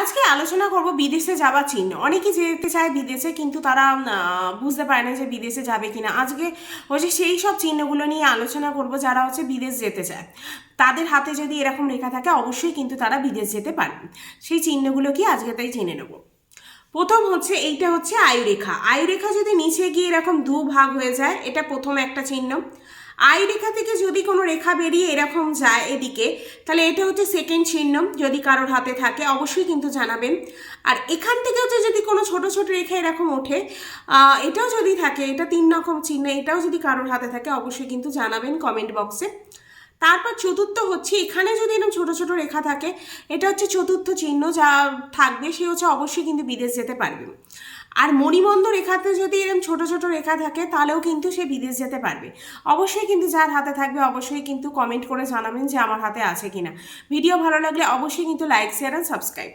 আজকে আলোচনা করব বিদেশে যাওয়ার চিহ্ন। অনেকেই যেতে চায় বিদেশে, কিন্তু তারা বুঝতে পারে না যে বিদেশে যাবে কিনা। আজকে হচ্ছে সেই সব চিহ্নগুলো নিয়ে আলোচনা করব যারা হচ্ছে বিদেশ যেতে চায়। তাদের হাতে যদি এরকম রেখা থাকে, অবশ্যই কিন্তু তারা বিদেশ যেতে পারবে সেই চিহ্নগুলো কি? আজকে তাই জেনে নেব। প্রথম হচ্ছে, এইটা হচ্ছে আয়ুরেখা। আয়ুরেখা যদি নিচে গিয়ে এরকম দু ভাগ হয়ে যায়, এটা প্রথম একটা চিহ্ন। আয়ুরেখা থেকে যদি কোনো রেখা বেরিয়ে এরকম যায় এদিকে, তাহলে এটা হচ্ছে সেকেন্ড চিহ্ন, যদি কারোর হাতে থাকে, অবশ্যই কিন্তু জানাবেন। আর এখান থেকে হচ্ছে যদি কোনো ছোট ছোট রেখা এরকম ওঠে এটাও যদি থাকে, এটা তিন রকম চিহ্ন, এটাও যদি কারোর হাতে থাকে, অবশ্যই কিন্তু জানাবেন কমেন্ট বক্সে তারপর চতুর্থ হচ্ছে, এখানে যদি এরকম ছোট ছোট রেখা থাকে, এটা হচ্ছে চতুর্থ চিহ্ন যা থাকবে, সে হচ্ছে অবশ্যই কিন্তু বিদেশ যেতে পারবে। আর মণিবন্ধ রেখাতে যদি এরকম ছোট ছোট রেখা থাকে, তাহলেও কিন্তু সে বিদেশ যেতে পারবে। অবশ্যই কিন্তু যার হাতে থাকবে, অবশ্যই কিন্তু কমেন্ট করে জানাবেন যে আমার হাতে আছে কিনা। ভিডিও ভালো লাগলে অবশ্যই কিন্তু লাইক শেয়ার অ্যান্ড সাবস্ক্রাইব